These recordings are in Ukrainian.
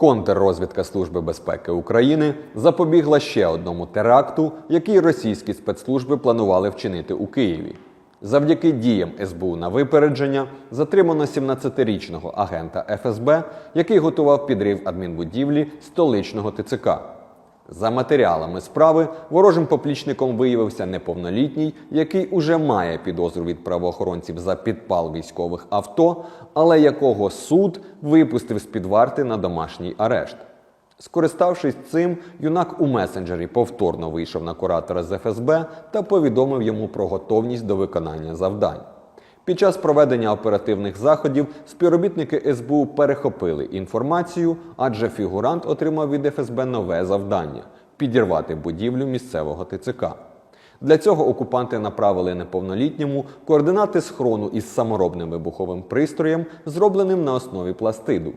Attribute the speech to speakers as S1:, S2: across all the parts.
S1: Контррозвідка Служби безпеки України запобігла ще одному теракту, який російські спецслужби планували вчинити у Києві. Завдяки діям СБУ на випередження затримано 17-річного агента ФСБ, який готував підрив адмінбудівлі столичного ТЦК. За матеріалами справи ворожим поплічником виявився неповнолітній, який уже має підозру від правоохоронців за підпал військових авто, але якого суд випустив з під варти на домашній арешт. Скориставшись цим, юнак у месенджері повторно вийшов на куратора з ФСБ та повідомив йому про готовність до виконання завдань. Під час проведення оперативних заходів співробітники СБУ перехопили інформацію, адже фігурант отримав від ФСБ нове завдання підірвати будівлю місцевого ТЦК. Для цього окупанти направили неповнолітньому координати схрону із саморобним вибуховим пристроєм, зробленим на основі пластиду.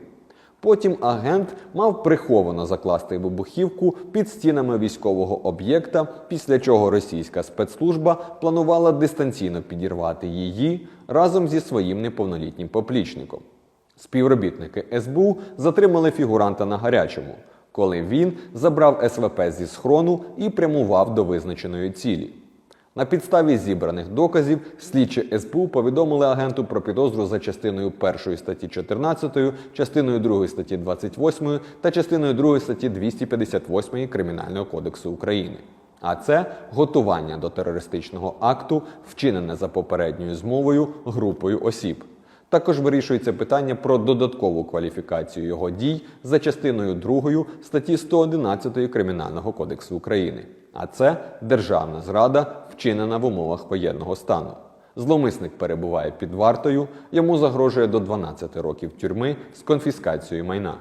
S1: Потім агент мав приховано закласти вибухівку під стінами військового об'єкта, після чого російська спецслужба планувала дистанційно підірвати її разом зі своїм неповнолітнім поплічником. Співробітники СБУ затримали фігуранта на гарячому, коли він забрав СВП зі схрону і прямував до визначеної цілі. На підставі зібраних доказів слідчі СБУ повідомили агенту про підозру за частиною 1 статті 14, частиною 2 статті 28 та частиною 2 статті 258 Кримінального кодексу України. А це готування до терористичного акту, вчинене за попередньою змовою групою осіб. Також вирішується питання про додаткову кваліфікацію його дій за частиною 2 статті 111 Кримінального кодексу України. А це державна зрада, вчинена в умовах воєнного стану. Зломисник перебуває під вартою, йому загрожує до 12 років тюрми з конфіскацією майна.